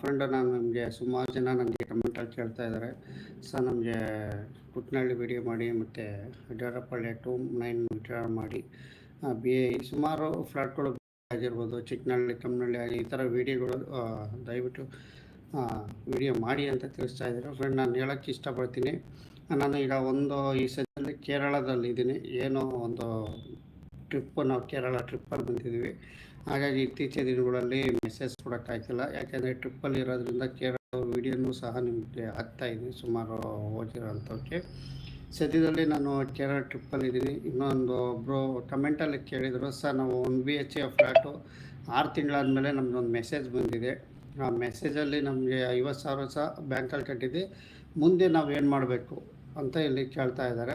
Friend ನಾನು ನಿಮಗೆ ಸುಮಾರು ಜನ ನನಗೆ ಕಮೆಂಟಲ್ಲಿ ಕೇಳ್ತಾ ಇದ್ದಾರೆ ಸರ್ ನಮಗೆ ಕುಟ್ನಳ್ಳಿ ವಿಡಿಯೋ ಮಾಡಿ ಮತ್ತು ಯಡಿಯೂರಪ್ಪಳ್ಳಿ ಟೂ ನೈನ್ ವಿಡಿಯೋ ಮಾಡಿ. ಬಿ ಎ ಸುಮಾರು ಫ್ಲಾಟ್ಗಳು ಆಗಿರ್ಬೋದು ಚಿಕ್ಕನಹಳ್ಳಿ ಕಮ್ಮನಹಳ್ಳಿ ಆಗಿ ಈ ಥರ ವಿಡಿಯೋಗಳು ದಯವಿಟ್ಟು ವಿಡಿಯೋ ಮಾಡಿ ಅಂತ ತಿಳಿಸ್ತಾ ಇದ್ದಾರೆ ಫ್ರೆಂಡ್ ನಾನು ಹೇಳೋಕ್ಕೆ ಇಷ್ಟಪಡ್ತೀನಿ. ನಾನು ಈಗ ಒಂದು ಈ ಸದ್ಯದಲ್ಲಿ ಕೇರಳದಲ್ಲಿ ಇದ್ದೀನಿ. ಏನೋ ಒಂದು ಟ್ರಿಪ್ಪು, ನಾವು ಕೇರಳ ಟ್ರಿಪ್ಪಲ್ಲಿ ಬಂದಿದ್ದೀವಿ. ಹಾಗಾಗಿ ಇತ್ತೀಚಿನ ದಿನಗಳಲ್ಲಿ ಮೆಸೇಜ್ ಕೊಡೋಕ್ಕಾಗ್ತಿಲ್ಲ. ಯಾಕೆಂದರೆ ಟ್ರಿಪ್ಪಲ್ಲಿ ಇರೋದ್ರಿಂದ ಕೇರಳ ವೀಡಿಯೋನೂ ಸಹ ನಿಮಗೆ ಆಗ್ತಾ ಇದೆ, ಸುಮಾರು ಹೋಗಿರೋಂಥವ್ರಿಗೆ ಸದ್ಯದಲ್ಲಿ ನಾನು ಕೇರಳ ಟ್ರಿಪ್ಪಲ್ಲಿ ಇದ್ದೀನಿ. ಇನ್ನೊಂದು ಒಬ್ಬರು ಕಮೆಂಟಲ್ಲಿ ಕೇಳಿದರು, ಸರ್, ನಾವು one B H A flat ಆರು ತಿಂಗಳಾದಮೇಲೆ ನಮ್ಮದೊಂದು ಮೆಸೇಜ್ ಬಂದಿದೆ. ಆ ಮೆಸೇಜಲ್ಲಿ ನಮಗೆ ಐವತ್ತು ಸಾವಿರ ಸಹ ಬ್ಯಾಂಕಲ್ಲಿ ಕಟ್ಟಿದೆ ಮುಂದೆ ನಾವು ಏನು ಮಾಡಬೇಕು? ಅಂತ ಇಲ್ಲಿ ಕೇಳ್ತಾ ಇದ್ದಾರೆ.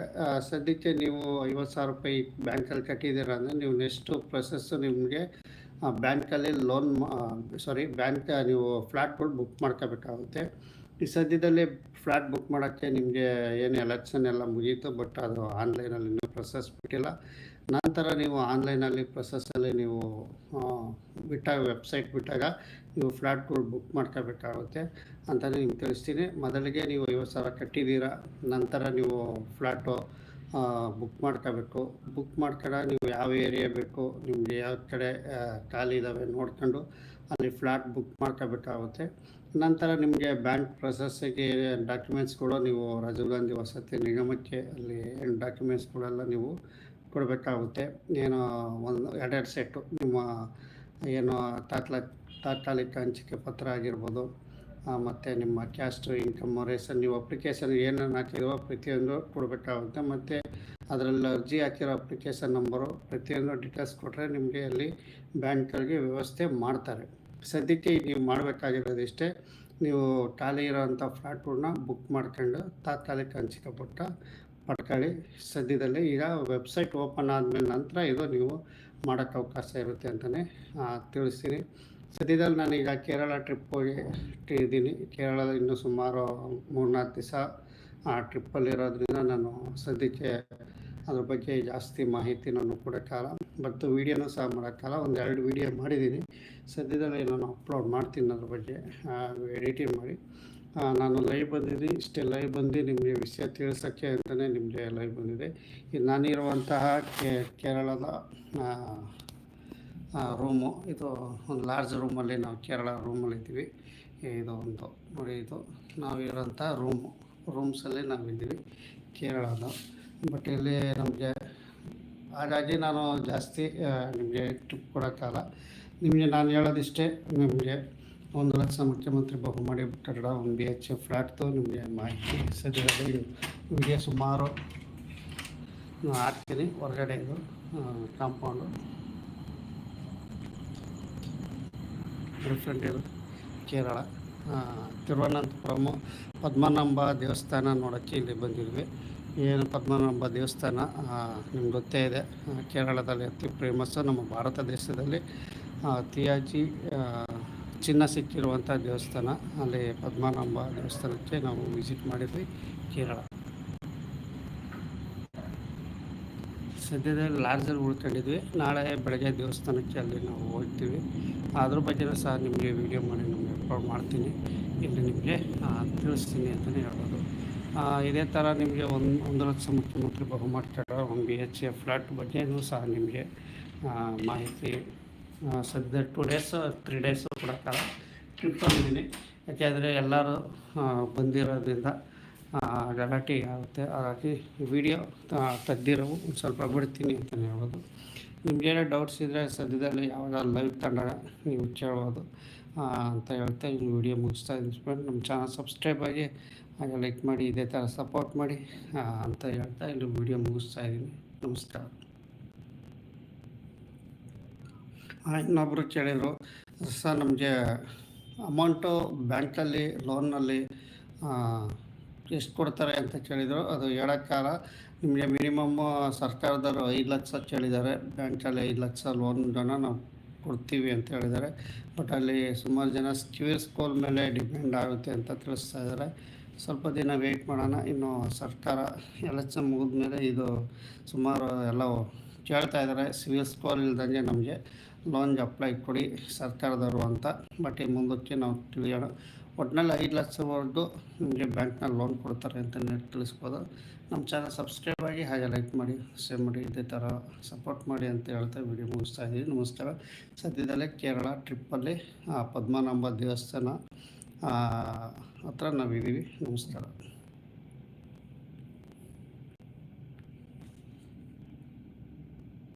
ಸದ್ಯಕ್ಕೆ ನೀವು ಐವತ್ತು ಸಾವಿರ ರೂಪಾಯಿ ಬ್ಯಾಂಕಲ್ಲಿ ಕಟ್ಟಿದ್ದೀರ ಅಂದರೆ ನೀವು ನೆಕ್ಸ್ಟು ಪ್ರೊಸೆಸ್ಸು ನಿಮಗೆ ಬ್ಯಾಂಕಲ್ಲಿ ಲೋನ್ ಸಾರಿ ಬ್ಯಾಂಕ್ ನೀವು ಫ್ಲ್ಯಾಟ್ಗಳು ಬುಕ್ ಮಾಡ್ಕೋಬೇಕಾಗುತ್ತೆ. ಈ ಸದ್ಯದಲ್ಲಿ ಫ್ಲ್ಯಾಟ್ ಬುಕ್ ಮಾಡೋಕ್ಕೆ ನಿಮಗೆ ಏನು ಎಲೆಕ್ಷನ್ ಎಲ್ಲ ಮುಗೀತು ಬಟ್ ಅದು ಆನ್ಲೈನಲ್ಲಿ ಇನ್ನೂ ಪ್ರೊಸೆಸ್ ಬಿಟ್ಟಿಲ್ಲ. ನಂತರ ನೀವು ಆನ್ಲೈನಲ್ಲಿ ಪ್ರೊಸೆಸ್ಸಲ್ಲಿ ನೀವು ಬಿಟ್ಟಾಗ ವೆಬ್ಸೈಟ್ ಬಿಟ್ಟಾಗ ನೀವು ಫ್ಲ್ಯಾಟ್ಗಳು ಬುಕ್ ಮಾಡ್ಕೋಬೇಕಾಗುತ್ತೆ ಅಂತ ನಿಮ್ಗೆ ತಿಳಿಸ್ತೀನಿ. ಮೊದಲಿಗೆ ನೀವು ಐವತ್ತು ಸಾವಿರ ಕಟ್ಟಿದ್ದೀರಾ, ನಂತರ ನೀವು ಫ್ಲ್ಯಾಟು ಬುಕ್ ಮಾಡ್ಕೋಬೇಕು. ಬುಕ್ ಮಾಡ್ಕೊಂಡ ನೀವು ಯಾವ ಏರಿಯಾ ಬೇಕು, ನಿಮಗೆ ಯಾವ ಕಡೆ ಖಾಲಿ ಇದ್ದಾವೆ ನೋಡ್ಕೊಂಡು ಅಲ್ಲಿ ಫ್ಲ್ಯಾಟ್ ಬುಕ್ ಮಾಡ್ಕೋಬೇಕಾಗುತ್ತೆ. ನಂತರ ನಿಮಗೆ ಬ್ಯಾಂಕ್ ಪ್ರೊಸೆಸ್ಸಿಗೆ ಡಾಕ್ಯುಮೆಂಟ್ಸ್ಗಳು ನೀವು ರಾಜೀವ್ ಗಾಂಧಿ ವಸತಿ ನಿಗಮಕ್ಕೆ ಅಲ್ಲಿ ಡಾಕ್ಯುಮೆಂಟ್ಸ್ಗಳೆಲ್ಲ ನೀವು ಕೊಡಬೇಕಾಗುತ್ತೆ. ಏನು ಒಂದು, ಎರಡೆರಡು ಸೆಟ್ಟು. ನಿಮ್ಮ ಏನು ತಾತ್ಲ, ತಾತ್ಕಾಲಿಕ ಹಂಚಿಕೆ ಪತ್ರ ಆಗಿರ್ಬೋದು ಮತ್ತು ನಿಮ್ಮ ಕ್ಯಾಸ್ಟು ಇನ್ಕಮ್ ರೇಷನ್, ನೀವು ಅಪ್ಲಿಕೇಶನ್ ಏನೇನು ಹಾಕಿರೋ ಪ್ರತಿಯೊಂದು ಕೊಡಬೇಕಾಗುತ್ತೆ. ಮತ್ತು ಅದರಲ್ಲಿ ಅರ್ಜಿ ಹಾಕಿರೋ ಅಪ್ಲಿಕೇಶನ್ ನಂಬರು ಪ್ರತಿಯೊಂದು ಡೀಟೇಲ್ಸ್ ಕೊಟ್ಟರೆ ನಿಮಗೆ ಅಲ್ಲಿ ಬ್ಯಾಂಕ್ಗಳಿಗೆ ವ್ಯವಸ್ಥೆ ಮಾಡ್ತಾರೆ. ಸದ್ಯಕ್ಕೆ ನೀವು ಮಾಡಬೇಕಾಗಿರೋದಿಷ್ಟೇ, ನೀವು ಖಾಲಿ ಇರೋವಂಥ ಫ್ಲಾಟ್ಗಳನ್ನ ಬುಕ್ ಮಾಡ್ಕೊಂಡು ತಾತ್ಕಾಲಿಕ ಹಂಚಿಕೆ ಪಟ್ಟ ಪಡ್ಕೊಳ್ಳಿ ಸದ್ಯದಲ್ಲೇ ಈಗ ವೆಬ್ಸೈಟ್ ಓಪನ್ ಆದಮೇಲೆ ನಂತರ ಇದು ನೀವು ಮಾಡೋಕ್ಕೆ ಅವಕಾಶ ಇರುತ್ತೆ ಅಂತಲೇ ತಿಳಿಸ್ತೀನಿ. ಸದ್ಯದಲ್ಲಿ ನಾನೀಗ ಕೇರಳ ಟ್ರಿಪ್ ಹೋಗಿ ಇದ್ದೀನಿ ಕೇರಳದ ಇನ್ನೂ ಸುಮಾರು ಮೂರ್ನಾಲ್ಕು ದಿವಸ, ಆ ಟ್ರಿಪ್ಪಲ್ಲಿರೋದ್ರಿಂದ ನಾನು ಸದ್ಯಕ್ಕೆ ಅದ್ರ ಬಗ್ಗೆ ಜಾಸ್ತಿ ಮಾಹಿತಿ ನಾನು ಕೊಡೋಕ್ಕಾಗಲ್ಲ. ಮತ್ತು ವೀಡಿಯೋನೂ ಸಹ ಮಾಡೋಕ್ಕಾಗಲ್ಲ. ಒಂದು ಎರಡು ವೀಡಿಯೋ ಮಾಡಿದ್ದೀನಿ. ಸದ್ಯದಲ್ಲಿ ನಾನು ಅಪ್ಲೋಡ್ ಮಾಡ್ತೀನಿ ಅದ್ರ ಬಗ್ಗೆ ಎಡಿಟಿಂಗ್ ಮಾಡಿ. ನಾನು ಲೈವ್ ಬಂದಿದ್ದೀನಿ. ಇಷ್ಟೇ ಲೈವ್ ಬಂದು ನಿಮಗೆ ವಿಷಯ ತಿಳಿಸೋಕ್ಕೆ ಅಂತಲೇ ನಿಮಗೆ ಲೈವ್ ಬಂದಿದೆ. ಇದು ನಾನಿರುವಂತಹ ಕೇರಳದ ರೂಮು ಇದು ಒಂದು ಲಾರ್ಜ್ ರೂಮಲ್ಲಿ ನಾವು ಕೇರಳ ರೂಮಲ್ಲಿ ಇದ್ದೀವಿ. ಇದು ಒಂದು, ನೋಡಿ ಇದು ನಾವಿರೋಂಥ ರೂಮು ರೂಮ್ಸಲ್ಲಿ ನಾವಿದ್ದೀವಿ ಕೇರಳದ. ಬಟ್ ಇಲ್ಲಿ ನಮಗೆ, ಹಾಗಾಗಿ ನಾನು ಜಾಸ್ತಿ ನಿಮಗೆ ಟ್ರಿಪ್ ಕೊಡೋಕ್ಕಲ್ಲ ನಿಮಗೆ ನಾನು ಹೇಳೋದಿಷ್ಟೇ, ನಿಮಗೆ ಒಂದು ಲಕ್ಷ ಮುಖ್ಯಮಂತ್ರಿ ಬಹುಮಾಡಿ ಕಟ್ಟಡ ಒಂದು ಬಿ ಎಚ್ ಫ್ಲ್ಯಾಟ್ದು ನಿಮಗೆ ಮಾಹಿತಿ ಸದ್ಯದಲ್ಲಿ ನಿಮಗೆ ಸುಮಾರು ಹಾಕ್ತೀನಿ. ಹೊರಗಡೆ ಇದು ಕಾಂಪೌಂಡು ಡಿಫ್ರೆಂಟ್ ಇದು ಕೇರಳ. ಆ, ತಿರುವನಂತಪುರಂ ಪದ್ಮನಾಭ ದೇವಸ್ಥಾನ ನೋಡೋಕ್ಕೆ ಇಲ್ಲಿ ಬಂದಿದ್ವಿ. ಏನು ಪದ್ಮನಾಭ ದೇವಸ್ಥಾನ? ನಿಮ್ಗೆ ಗೊತ್ತೇ ಇದೆ. ಕೇರಳದಲ್ಲಿ ಅತಿ ಫೇಮಸ್ಸು ನಮ್ಮ ಭಾರತ ದೇಶದಲ್ಲಿ ಅತಿಯಾಗಿ ಚಿನ್ನ ಸಿಕ್ಕಿರುವಂಥ ದೇವಸ್ಥಾನ, ಅಲ್ಲಿ ಪದ್ಮನಾಭ ದೇವಸ್ಥಾನಕ್ಕೆ ನಾವು ವಿಸಿಟ್ ಮಾಡಿದ್ವಿ, ಕೇರಳ. ಸದ್ಯದಲ್ಲಿ ಲಾಡ್ಜಲ್ಲಿ ಉಳ್ಕೊಂಡಿದ್ವಿ, ನಾಳೆ ಬೆಳಗ್ಗೆ ದೇವಸ್ಥಾನಕ್ಕೆ ಅಲ್ಲಿ ನಾವು ಹೋಗ್ತೀವಿ. ಅದ್ರ ಬಗ್ಗೆನೂ ಸಹ ನಿಮಗೆ ವಿಡಿಯೋ ಮಾಡಿ, ನಿಮಗೆ ಅಪ್ಲೋಡ್ ಮಾಡ್ತೀನಿ. ಇಲ್ಲಿ ನಿಮಗೆ ತಿಳಿಸ್ತೀನಿ ಅಂತಲೇ ಹೇಳ್ಬೋದು. ಇದೇ ಥರ ನಿಮಗೆ ಒಂದು ಒಂದು ಲಕ್ಷ ಮುಖ್ಯಮಂತ್ರಿ ಕಟ್ಟಡ ಒಂದು ಬಿ ಎಚ್ ಎ ಫ್ಲಾಟ್ ಬಗ್ಗೆನೂ ಸಹ ನಿಮಗೆ ಮಾಹಿತಿ ಸದ್ಯ ಟೂ ಡೇಸ್ ತ್ರೀ ಡೇಸು ಕೊಡೋಕ್ಕಲ್ಲ ಟ್ರಿಪ್ ಬಂದಿದ್ದೀನಿ ಯಾಕೆಂದರೆ ಎಲ್ಲರೂ ಬಂದಿರೋದ್ರಿಂದ ಗಲಾಟೆ ಆಗುತ್ತೆ. ಹಾಗಾಗಿ ವಿಡಿಯೋ ತೆಗ್ದಿರೋವು ಒಂದು ಸ್ವಲ್ಪ ಬಿಡ್ತೀನಿ ಅಂತಲೇ ಹೇಳ್ಬೋದು. ನಿಮಗೇನೋ ಡೌಟ್ಸ್ ಇದ್ದರೆ ಸದ್ಯದಲ್ಲಿ ಯಾವಾಗ ಲೈವ್ ತಂಡ ನೀವು ಕೇಳ್ಬೋದು ಅಂತ ಹೇಳ್ತಾ ಈ ವಿಡಿಯೋ ಮುಗಿಸ್ತಾ ಇದ್ದೀನಿ ನಮ್ಮ ಚಾನಲ್ ಸಬ್ಸ್ಕ್ರೈಬ್ ಆಗಿ, ಹಾಗೆ ಲೈಕ್ ಮಾಡಿ, ಇದೇ ಥರ ಸಪೋರ್ಟ್ ಮಾಡಿ ಅಂತ ಹೇಳ್ತಾ ಇಲ್ಲಿ ವಿಡಿಯೋ ಮುಗಿಸ್ತಾ ಇದ್ದೀನಿ. ನಮಸ್ಕಾರ ಆ, ಇನ್ನೊಬ್ಬರು ಕೇಳಿದರು, ಸರ್, ನಮಗೆ ಅಮೌಂಟು ಬ್ಯಾಂಕಲ್ಲಿ ಲೋನಲ್ಲಿ ಎಷ್ಟು ಕೊಡ್ತಾರೆ ಅಂತ ಕೇಳಿದರು. ಅದು ಹೇಳೋಕ್ಕಾಗ ನಿಮಗೆ ಮಿನಿಮಮ್ ಸರ್ಕಾರದವರು ಐದು ಲಕ್ಷ ಕೇಳಿದ್ದಾರೆ. ಬ್ಯಾಂಕಲ್ಲಿ ಐದು ಲಕ್ಷ ಲೋನ್ ನಾವು ಕೊಡ್ತೀವಿ ಅಂತ ಹೇಳಿದ್ದಾರೆ. ಬಟ್ ಅಲ್ಲಿ ಸುಮಾರು ಜನ ಸ್ಕ್ಯೂರ್ ಸ್ಕೋರ್ ಮೇಲೆ ಡಿಪೆಂಡ್ ಆಗುತ್ತೆ ಅಂತ ತಿಳಿಸ್ತಾ ಇದ್ದಾರೆ. ಸ್ವಲ್ಪ ದಿನ ವೆಯ್ಟ್ ಮಾಡೋಣ. ಇನ್ನು ಸರ್ಕಾರ ಎಲೆಕ್ಷನ್ ಮುಗಿದ ಮೇಲೆ ಇದು ಸುಮಾರು ಎಲ್ಲ ಕೇಳ್ತಾ ಇದ್ದಾರೆ, ಸಿವಿಲ್ ಸ್ಕೋರ್ ಇಲ್ದಂಗೆ ನಮಗೆ ಲೋನ್ಗೆ ಅಪ್ಲೈ ಕೊಡಿ ಸರ್ಕಾರದವರು ಅಂತ. ಬಟ್ ಈ ಮುಂದಕ್ಕೆ ನಾವು ತಿಳಿಯೋಣ. ಒಟ್ಟಿನಲ್ಲಿ ಐದು ಲಕ್ಷವರೆಗೂ ನಿಮಗೆ ಬ್ಯಾಂಕ್ನಲ್ಲಿ ಲೋನ್ ಕೊಡ್ತಾರೆ ಅಂತ ತಿಳಿಸ್ಬೋದು. ನಮ್ಮ ಚಾನಲ್ ಸಬ್ಸ್ಕ್ರೈಬ್ ಆಗಿ ಹಾಗೆ ಲೈಕ್ ಮಾಡಿ, ಶೇರ್ ಮಾಡಿ, ಇದೇ ಥರ ಸಪೋರ್ಟ್ ಮಾಡಿ ಅಂತ ಹೇಳ್ತಾ ವಿಡಿಯೋ ಮುಗಿಸ್ತಾ ಇದ್ದೀವಿ ನಮಸ್ಕಾರ. ಸದ್ಯದಲ್ಲೇ ಕೇರಳ ಟ್ರಿಪ್ಪಲ್ಲಿ ಪದ್ಮನಾಭ ದೇವಸ್ಥಾನ ಹತ್ರ ನಾವಿದ್ದೀವಿ. ನಮಸ್ಕಾರ.